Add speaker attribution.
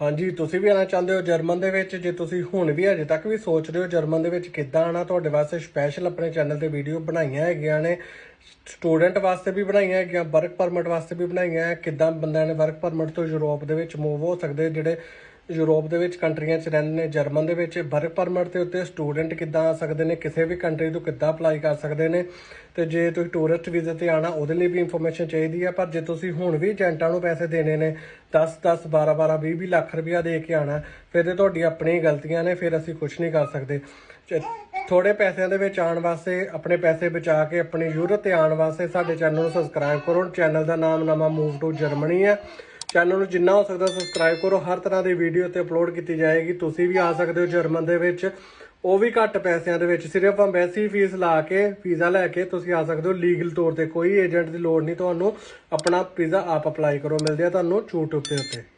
Speaker 1: ਹਾਂਜੀ, ਤੁਸੀਂ ਵੀ ਆਣਾ ਚਾਹੁੰਦੇ ਹੋ ਜਰਮਨ ਦੇ ਵਿੱਚ? ਜੇ ਤੁਸੀਂ ਹੁਣ ਵੀ ਅਜੇ ਤੱਕ ਵੀ ਸੋਚ ਰਹੇ ਹੋ ਜਰਮਨ ਦੇ ਵਿੱਚ ਕਿੱਦਾਂ ਆਣਾ ਤੁਹਾਡੇ ਵਾਸਤੇ ਸਪੈਸ਼ਲ ਆਪਣੇ ਚੈਨਲ ਤੇ ਵੀਡੀਓ ਬਣਾਈਆਂ ਹੈਗੀਆਂ ਨੇ। ਸਟੂਡੈਂਟ ਵਾਸਤੇ ਵੀ ਬਣਾਈਆਂ ਹੈਗੀਆਂ ਵਰਕ ਪਰਮਿਟ ਵਾਸਤੇ ਵੀ ਬਣਾਈਆਂ ਹੈ। ਕਿੱਦਾਂ ਬੰਦਿਆਂ ਨੇ ਵਰਕ ਪਰਮਿਟ ਤੋਂ ਯੂਰਪ ਦੇ ਵਿੱਚ ਮੂਵ ਹੋ ਸਕਦੇ, ਜਿਹੜੇ ਯੂਰਪ ਦੇ ਵਿੱਚ ਕੰਟਰੀਆਂ 'ਚ ਰਹਿੰਦੇ ਨੇ, ਜਰਮਨ ਦੇ ਵਿੱਚ ਵਰਕ ਪਰਮਿਟ ਦੇ ਉੱਤੇ ਸਟੂਡੈਂਟ ਕਿੱਦਾਂ ਆ ਸਕਦੇ ਨੇ, ਕਿਸੇ ਵੀ ਕੰਟਰੀ ਤੋਂ ਕਿੱਦਾਂ ਅਪਲਾਈ ਕਰ ਸਕਦੇ ਨੇ, ਤੇ ਜੇ ਤੁਸੀਂ ਟੂਰਿਸਟ ਵੀਜ਼ੇ ਤੇ ਆਣਾ ਉਹਦੇ ਲਈ ਵੀ ਇਨਫੋਰਮੇਸ਼ਨ ਚਾਹੀਦੀ ਆ, ਪਰ ਜੇ ਤੁਸੀਂ ਹੁਣ ਵੀ ਏਜੰਟਾਂ ਨੂੰ ਪੈਸੇ ਦੇਣੇ ਨੇ 10 10 12 12 20 20 ਲੱਖ ਰੁਪਇਆ ਦੇ ਕੇ ਆਣਾ ਫਿਰ ਤੇ ਤੁਹਾਡੀ ਆਪਣੀ ਗਲਤੀਆਂ ਨੇ, ਫਿਰ ਅਸੀਂ ਕੁਝ ਨਹੀਂ ਕਰ ਸਕਦੇ। ਚ- ਥੋੜੇ ਪੈਸਿਆਂ ਦੇ ਵਿੱਚ ਆਉਣ ਵਾਸਤੇ, ਆਪਣੇ ਪੈਸੇ ਬਚਾ ਕੇ ਆਪਣੀ ਯੂਰਪ ਤੇ ਆਉਣ ਵਾਸਤੇ ਸਾਡੇ ਚੈਨਲ ਨੂੰ ਸਬਸਕ੍ਰਾਈਬ ਕਰੋ ਚੈਨਲ ਦਾ ਨਾਮ ਨਵਾਂ ਮੂਵ ਟੂ ਜਰਮਨੀ ਹੈ ਚੈਨਲ ਨੂੰ ਜਿੰਨਾ ਹੋ ਸਕਦਾ ਸਬਸਕ੍ਰਾਈਬ ਕਰੋ। ਹਰ ਤਰ੍ਹਾਂ ਦੀ ਵੀਡੀਓ ਤੇ ਅਪਲੋਡ ਕੀਤੀ ਜਾਏਗੀ। ਤੁਸੀਂ ਵੀ ਆ ਸਕਦੇ ਹੋ ਜਰਮਨ ਦੇ ਵਿੱਚ। ਉਹ ਵੀ ਘੱਟ ਪੈਸਿਆਂ ਦੇ ਵਿੱਚ। ਸਿਰਫ ਅੰਬੈਸੀ ਫੀਸ ਲਾ ਕੇ ਵੀਜ਼ਾ ਲੈ ਕੇ ਤੁਸੀਂ ਆ ਸਕਦੇ ਹੋ। ਲੀਗਲ ਤੌਰ ਤੇ ਕੋਈ ਏਜੰਟ ਦੀ ਲੋੜ ਨਹੀਂ। ਤੁਹਾਨੂੰ ਆਪਣਾ ਵੀਜ਼ਾ ਆਪ ਅਪਲਾਈ ਕਰੋ। ਮਿਲਦੇ ਆ ਤੁਹਾਨੂੰ YouTube ਦੇ ਉੱਤੇ।